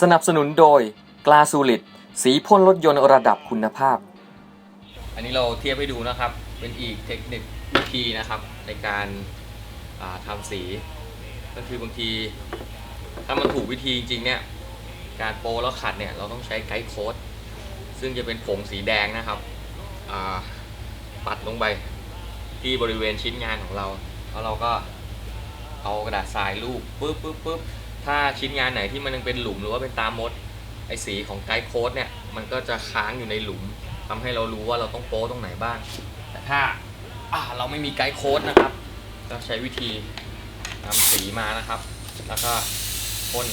สนับสนุนโดยกลาสูลิดสีพ่นรถยนต์ระดับคุณภาพ อันนี้เราเทียบให้ดูนะครับ เป็นอีกเทคนิควิธีนะครับในการอ่าทำสี ก็คือบางที ถ้ามันถูกวิธีจริงๆเนี่ยการโปรแล้วขัดเนี่ยเราต้องใช้ไกด์โค้ดซึ่งจะเป็นผงสีแดงนะครับอ่าปัดลงไปที่บริเวณชิ้นงานของเรา แล้วเราก็เอากระดาษทรายลูบปุ๊บปุ๊บปุ๊บ ถ้าชิ้นงานไหนที่มันยังเป็นหลุมหรือว่าเป็นตามมดไอสีของไกด์โค้ดเนี่ย มันก็จะค้างอยู่ในหลุมทำให้เรารู้ว่าเราต้องโป๊ตรงไหนบ้าง แต่ถ้าอ่าเราไม่มีไกด์โค้ดนะครับก็ใช้วิธีนำสีมานะครับ แล้วก็พ่น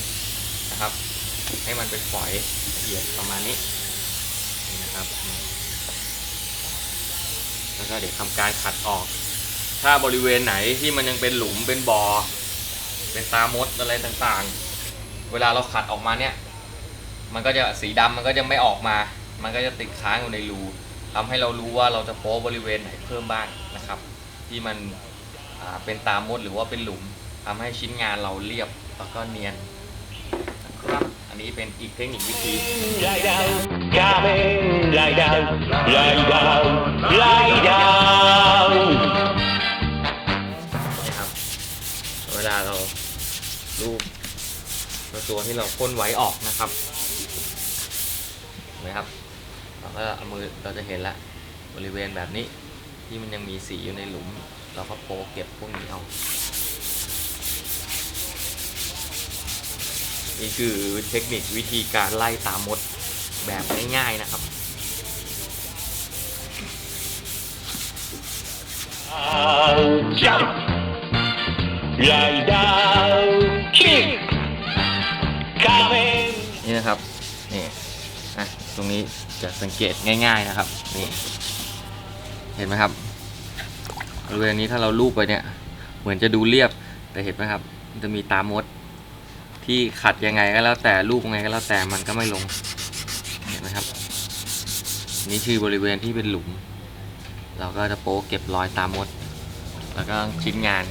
นะครับ ให้มันเป็นฝอยละเอียดประมาณนี้นี่นะครับแล้วก็เดี๋ยวทำการขัดออก ถ้าบริเวณไหนที่มันยังเป็นหลุมเป็นบ่อ เป็นตามดอะไรต่างๆ เวลาเราขัดออกมาเนี่ย มันก็จะสีดำมันก็จะไม่ออกมา มันก็จะติดค้างอยู่ในรูทำให้เรารู้ว่าเราจะโป๊บริเวณไหนเพิ่มบ้างนะครับ ที่มันเป็นตามดหรือว่าเป็นหลุม ทำให้ชิ้นงานเราเรียบแล้วก็เนียนครับ อันนี้เป็นอีกเทคนิควิธีไลดาวไลดาวไลดาว ตัวที่เราพ่นไว้ออกนะครับเห็นไหมครับเราก็เอามือเราจะเห็นละบริเวณแบบนี้ที่มันยังมีสีอยู่ในหลุม เราก็โปเก็บพวกนี้เอานี่คือเทคนิควิธีการไล่ตามมดแบบง่ายๆนะครับจับไล่ดาวคิก นะครับนี่อะตรงนี้จะสังเกตง่าย ๆนะครับนี่เห็นไหมครับบริเวณนี้ถ้าเราลูบไปเนี่ย เหมือนจะดูเรียบแต่เห็นไหมครับ จะมีตามด ที่ขัดยังไงก็แล้วแต่ลูบยังไงก็แล้วแต่มันก็ไม่ลงเห็นไหมครับ นี่คือบริเวณที่เป็นหลุม เราก็จะโป๊ะเก็บรอยตามมด แล้วก็ชิ้นงาน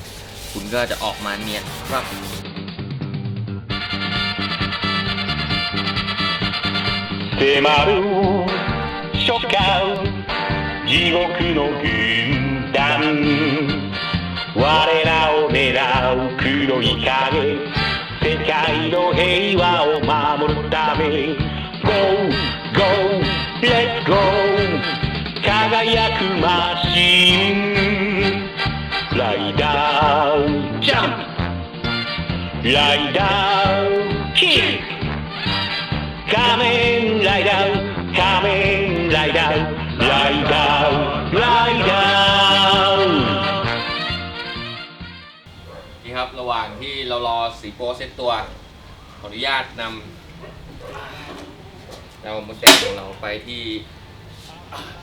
คุณก็จะออกมาเนียนครับ 迫る初夏地獄の軍団。我らを狙う黒い影。世界の平和を守るため。Go Go Let's Go 輝くマシン。ライダージャンプ。ライダー Lie down, lie down. นี่ครับระหว่างที่เรารอสีโป้เซตตัว ขออนุญาตนำเราโมเดลของเราไปที่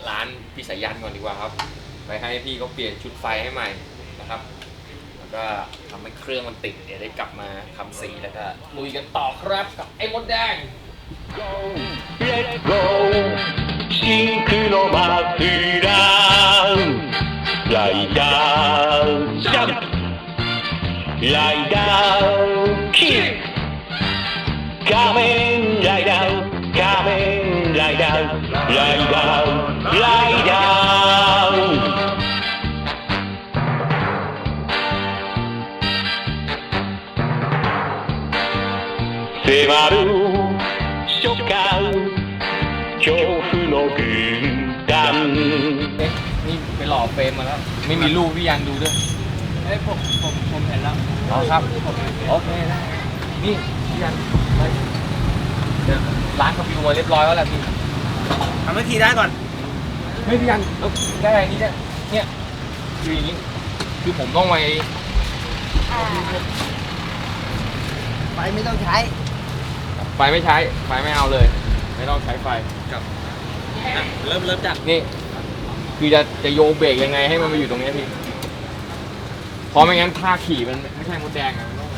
ร้านพี่สายันก่อนดีกว่าครับ ไปให้พี่เขาเปลี่ยนชุดไฟให้ใหม่นะครับ แล้วก็ทำให้เครื่องมันติดเดี๋ยวได้กลับมาทำสีแล้วก็ลุยกันต่อครับกับไอ้มดแดง Go, let go. 真空のマフラーライダージャンプライダーキック仮面ライダー仮面ライダーライダーライダー迫る初夏恐怖の軍団 เอ๊ะนี่ไปหล่อเฟรมมาแล้ว ไม่มีรูปพี่ยันดูด้วย เอ้ยผมผมผมเห็นแล้ว อ๋อครับ โอเคได้นี่พี่ยันไปเดี๋ยวล้างคอมพิวมาเรียบร้อยแล้วแหละพี่ ทำให้ทีได้ก่อน เฮ้ยพี่ยันแล้วได้อะไรนี่เนี่ยเนี่ยคืออย่างนี้ คือผมต้องไป ไฟไม่ต้องใช้ ไฟไม่ใช้ ไฟไม่เอาเลย ไม่ต้องใช้ไฟเริ่มเริ่มจากนี่คือจะจะโยงเบรกยังไงให้มันมาอยู่ตรงเนี้ยพี่เพราะไม่งั้นท่าขี่มันไม่ใช่มดแดงอะมันต้อง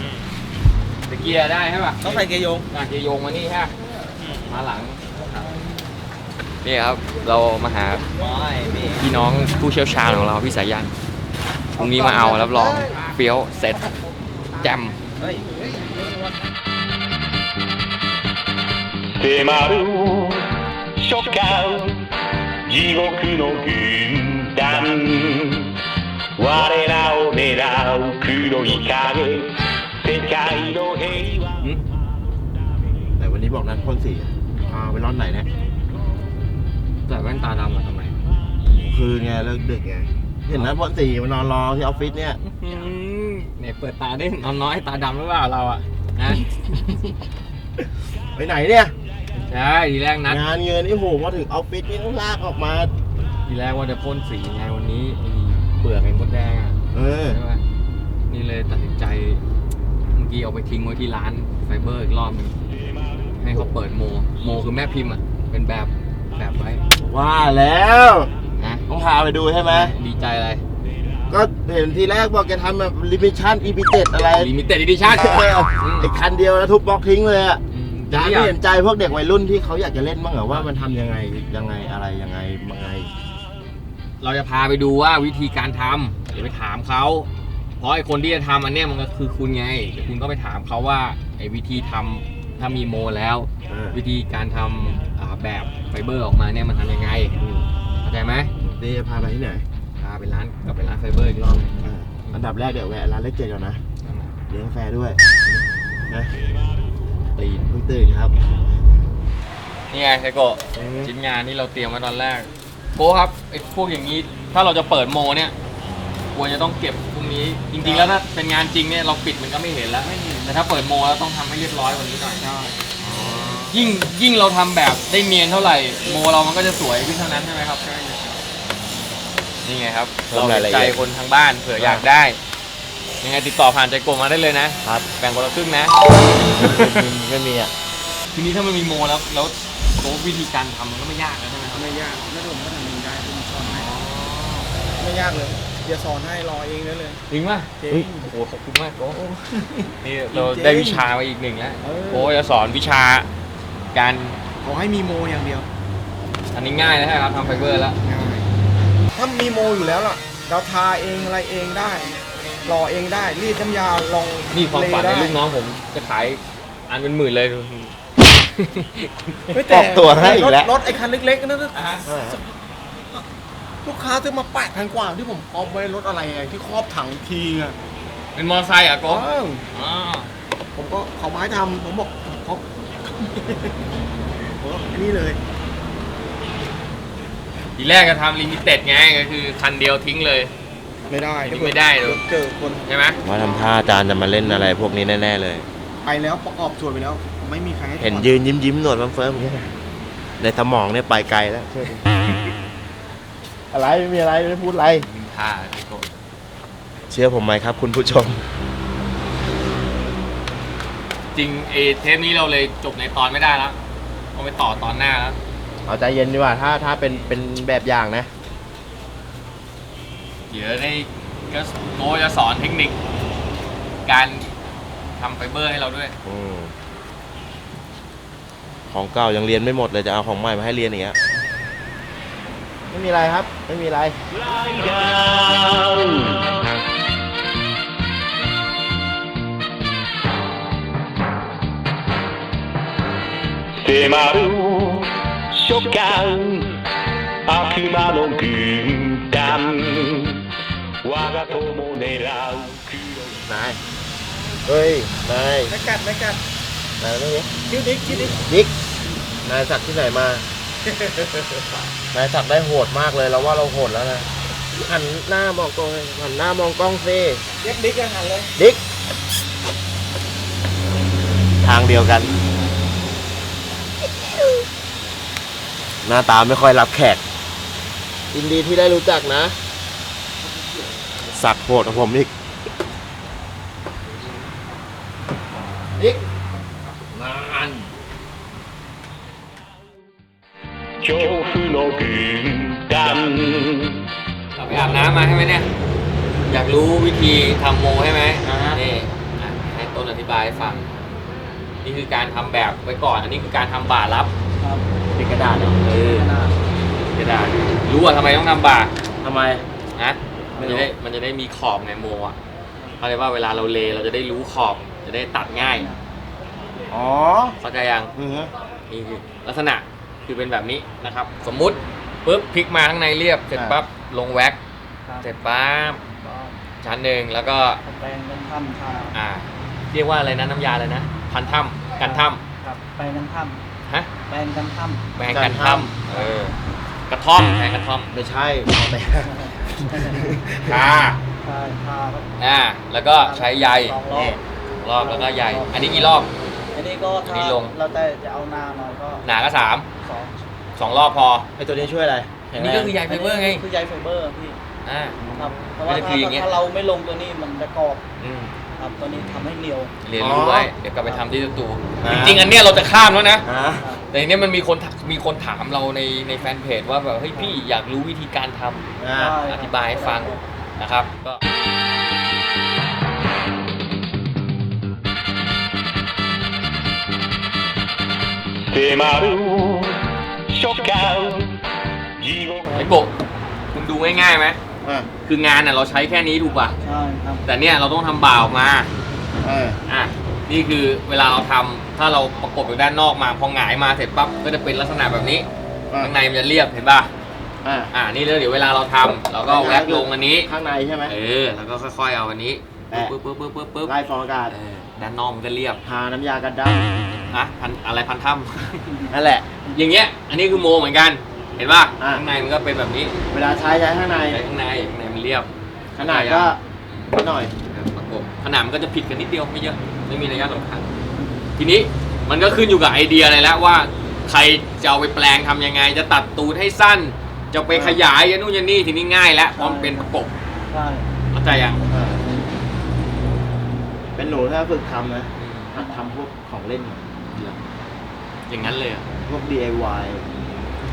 แต่เกียร์ได้ใช่ป่ะต้องใส่เกียร์โยงอะเกียร์โยงมานี่ฮะมาหลังนี่ครับ เรามาหาไม่มีพี่น้องผู้เชี่ยวชาญของเราพี่สายันพรุ่งนี้มาเอารับรองเฟี้ยวเสร็จแจม เฮ้ย 迫る初夏地獄の軍団我らを狙う黒い影世界の平和 แต่วันนี้บอกนัดพ่นสีพาไปร้อนไหนเนี่ย ใส่แว่นตาดำมาทำไม คือไงเลิกดึกไง เห็นนัดพ่นสีมานอนรอที่ออฟฟิศเนี่ย เนี่ยเปิดตาได้นอนน้อยตาดำหรือเปล่าเราอ่ะนะ ไปไหนเนี่ย ใช่ทีแรกนัดงานเงินไอ้โหมาถึงออฟฟิศนี่ต้องลากออกมา ทีแรกว่าจะพ่นสีไงวันนี้ไอ้เปลือกไอ้มดแดงอะเออใช่ปะนี่เลยตัดสินใจเมื่อกี้เอาไปทิ้งไว้ที่ร้านไฟเบอร์อีกรอบหนึงให้เขาเปิดโม โมคือแม่พิมพ์อะ เป็นแบบแบบไว้ว่าแล้วนะต้องพาไปดูใช่ไหมดีใจอะไรก็เห็นทีแรกบอกแกทำแบบลิมิชั่นอีพีเจ็ดอะไรลิมิเต็ดดิชั่นเออไอ้คันเดียวแล้วทุบบล็อกทิ้งเลยอะ จานนี่ไม่เห็นใจพวกเด็กวัยรุ่นที่เขาอยากจะเล่นบ้างเหรอว่ามันทำยังไงยังไงอะไรยังไงยังไง เราจะพาไปดูว่าวิธีการทำเดี๋ยวไปถามเขาเพราะไอ้คนที่จะทำอันเนี้ยมันก็คือคุณไงเดี๋ยวคุณก็ไปถามเขาว่าไอ้วิธีทำถ้ามีโมแล้ว เออ วิธีการทำอ่าแบบไฟเบอร์ออกมาเนี่ยมันทำยังไงเข้าใจไหมนี่จะพาไปที่ไหนพาไปร้านกลับไปร้านไฟเบอร์อีกรอบหนึ่งอ่าอันดับแรกเดี๋ยวแวะร้านเล็กเจดก่อนนะเลี้ยงกาแฟด้วยนะ ตีนเพิ่งตื่นครับ นี่ไงไซโกะชิ้นงานที่เราเตรียมไว้ตอนแรกโก้ครับไอ้พวกอย่างนี้ถ้าเราจะเปิดโมเนี่ยควรจะต้องเก็บพวกนี้ จริงๆแล้วถ้าเป็นงานจริงเนี่ยเราปิดมันก็ไม่เห็นแล้วแต่ถ้าเปิดโมแล้วต้องทำให้เรียบร้อยกว่านี้หน่อยยิ่งยิ่งเราทำแบบได้เนียนเท่าไหร่โมเรามันก็จะสวยขึ้นเท่านั้นใช่ไหมครับนี่ไงครับ เพิ่เรามรายเห็ละนเอีใจยดคนทางบ้านเผื่ออยากได้ ยังไงติดต่อผ่านใจโกงมาได้เลยนะครับ แบ่งคนละครึ่งนะ ไม่มีอะทีนี้ถ้ามันมีโมแล้วแล้วโค้วิธีการทำมันก็ไม่ยากแล้วใช่ไหมครับไม่ยากแล้วผมก็ทำเองได้ผมสอนให้ไม่ยากเลย เดี๋ยวสอนให้รอเองได้เลย จริงป่ะจริงเฮ้ยโอ้โหขอบคุณมากโก้นี่เราจริงๆได้วิชามาอีกหนึ่งแล้วเออโก้จะสอนวิชาการขอให้มีโมอย่างเดียวอันนี้ง่ายแล้วครับทำไฟเบอร์แล้วถ้ามีโมอยู่แล้วล่ะ เราทาเองอะไรเองได้ รอเองได้รีดน้ำยาลองนี่ความฝันเลในได้ ลูกน้องผมจะขายอันเป็นหมื่นเลยเฮ้ยออกตัวให้อีกแล้ว รถรถไอ้คันเล็กๆนั่นนะอะลูกค้าซื้อมาแปดพันกว่าที่ผมเอาไว้รถอะไรไงที่ครอบถังทีอะเป็นมอเตอร์ไซค์เหรอะโก้อ้าวอ๋อผมก็เขาไม้ทำผมบอกเขาผมก็นี่เลยทีแรกจะทำลิมิเต็ดไงก็คือคันเดียวทิ้งเลย ไม่ได้นี่ไม่ได้เลย เจอคนใช่ไหมว่าทำท่าอาจารย์จะมาเล่นอะไรพวกนี้แน่ ๆ เลย ไปแล้วประกอบส่วนไปแล้ว ไม่มีใครให้เห็นถอยืนยิ้มยิ้มๆหนวดเฟิร์มๆอย่างเงี้ยในสมองเนี่ยไปไกลแล้วเชื่อดิอะไรไม่มีอะไรไม่พูดอะไรมินท่าไอ้โก้เชื่อผมไหมครับ คุณผู้ชม จริงเอเทปนี้เราเลยจบในตอนไม่ได้แล้วต้องไปต่อตอนหน้าแล้ว เอาใจเย็นดีกว่า ถ้าถ้าเป็นเป็นแบบอย่างนะ เดี๋ยวได้ก็โกจะสอนเทคนิค การทำไฟเบอร์ให้เราด้วย อืมของเก่ายังเรียนไม่หมดเลยจะเอาของใหม่มาให้เรียนอย่างเงี้ยไม่มีอะไรครับ ไม่มีอะไร 迫る初夏悪魔の軍団 lo haga como de la นาย เฮ้ย นาย ไม่กัดไม่กัดนายเรื่องนี้ชื่อดิ๊กชื่อดิ๊กดิ๊กนายสักที่ไหนมา นายสักได้โหดมากเลยเราว่าเราโหดแล้วนะ หันหน้ามองกล้องหันหน้ามองกล้องซิเรียกดิ๊กอาหันเลยดิ๊ก ทางเดียวกัน หน้าตาไม่ค่อยรับแขกยินดีที่ได้รู้จักนะ สักโหดของผมอีก ดิ๊ก นาน 恐怖の軍団 เราไปอาบน้ำมาใช่ไหมเนี่ย อยากรู้วิธีทำโมใช่ไหม อ่าฮะ นี่อ่ะให้ต้นอธิบายให้ฟัง นี่คือการทำแบบไว้ก่อน อันนี้คือการทำบ่ารับ ครับ เป็นกระดาษเหรอ เออกระดาษรู้ว่าทำไมต้องทำบ่า ทำไม นะ ไ ม่มันรู้จะได้มันจะได้มีขอบไงโมอะเขาเรียกว่าเวลาเราเลเราจะได้รู้ขอบจะได้ตัดง่ายอ๋อเข้าใจยังอือฮะนี่คือลักษณะคือเป็นแบบนี้นะครับ สมมุติปุ๊บพลิกมาข้างในเรียบเสร็จปั๊บลงแว็กครับเสร็จปั๊บก็ชั้นหนึ่งแล้วก็แปลงกันถ้ำค่ะอ่า เรียกว่าอะไรนะน้ำยาอะไรนะพันถ้ำกันถ้ครับแปลงกันถ้ำฮะำแปลงกันถ้แปลงกันถ้ำเออกระท่อมแปลงกระท่อมไม่ใช่เอาไปำ ทาใช่ทาครับอ่าแล้วก็ใช้ใยสองรอบนี่รอบแล้วก็ใยอันนี้กี่รอบ อันนี้ก็อันนี้ถ้าลง เราแต่จะเอาหน้าหน่อยก็หนาก็สามสองสองรอบพอ ไอตัวนี้ช่วยอะไรแข็อังนแรนี้งก็คือใยไฟเบอร์ไงคือใยไฟเบอร์พี่อ่า ครับเพราะว่าก็จะคืถ้าออย่างเงี้ยถ้าเราไม่ลงตัวนี้มันจะกรอบ อืม ครับตัวนี้ทำให้เหนียว เรียนรู้ไว้เดี๋ยวกลับไปทำที่สตูจริงๆอันเนี้ยเราจะข้ามแล้วนะ ฮะ ครับ แต่ทีเนี้ยมันมีคนถมีคนถามเราในในแฟนเพจว่าแบบเฮ้ยพี่อยากรู้วิธีการทำ อ่า ใช่ อธิบายให้ฟังนะครับก็ 迫る初夏地獄 ไอ้โบะคุณดูง่ายๆไหม อ่าคืองานน่ะเราใช้แค่นี้ถูกป่ะ ใช่ครับแต่เนี่ยเราต้องทำบ่าออกมาอ่าอะนี่คือเวลาเราทำถ้าเราประกบอยู่ด้านนอกมาพอหงายมาเสร็จปั๊บก็จะเป็นลักษณะแบบนี้อ่าข้างในมันจะเรียบเห็นป่ะอ่าอ่านี่แล้วเดี๋ยวเวลาเราทำเราก็แว็กลงอันนี้ ข้างในใช่ไหม เออแล้วก็ค่อยๆเอาอันนี้แปะ ปึ๊บปึ๊บปึ๊บปึ๊บปึ๊บไล่ฟองอากาศเออด้านนอกมันก็เรียบทาน้ำยากันได้อะพันอะไรพันถ้ำนั่นแหละอย่างเงี้ยอันนี้คือโมเหมือนกัน เห็นป่ะอ่าข้างในมันก็เป็นแบบนี้เวลาใช้ใช้ข้างในใช้ข้างในข้างในมันเรียบ ขนาดก็นิดหน่อยเออประกบขนาดมันก็จะผิดกันนิดเดียวไม่เยอะไม่มีระยะสำคัญทีนี้มันก็ขึ้นอยู่กับไอเดียอะไรแล้วว่า ใครจะเอาไปแปลงทำยังไง จะตัดตูดให้สั้น จะไปขยายยันนู่นยันนี่ทีนี้ง่ายแล้วเพราะมันเป็นประกบใช่เข้าใจยังอ่าเป็นหนูถ้าฝึกทำนะหัดทำพวกของเล่น อย่างนั้นเลยอะพวก DIY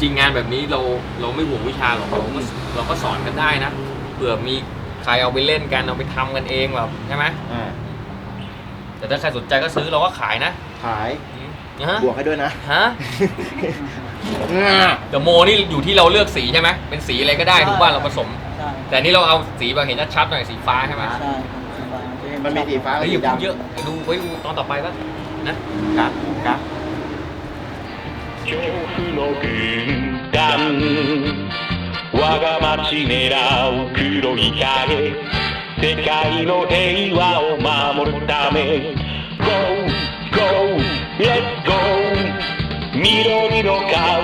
จริงงานแบบนี้เราเราไม่ห่วงวิชาหรอกเราก็เราก็สอนกันได้นะเผื่อมีใครเอาไปเล่นกันเอาไปทำกันเองแบบใช่ไหมอ่าแต่ถ้าใครสนใจก็ซื้อเราก็ขายนะขายอืมฮะบวกให้ด้วยนะฮะเดอะโมนี่อยู่ที่เราเลือกสีใช่ไหมเป็นสีอะไรก็ได้ถูกป่ะเราผสม ใช่แต่นี่เราเอาสีแบบเห็นชัดๆหน่อยสีฟ้าใช่ไหมใช่ครับสีฟ้าจะเห็มันมีสีฟ้ากับเฮ้ยอสีย่าพูดดำเยอะเดี๋ยวดูไว้ตอนต่อไปป่ะนะกัดกัด 恐怖の軍団我が町狙う黒い影世界の平和を守るため。Go, go, let's go 緑の顔。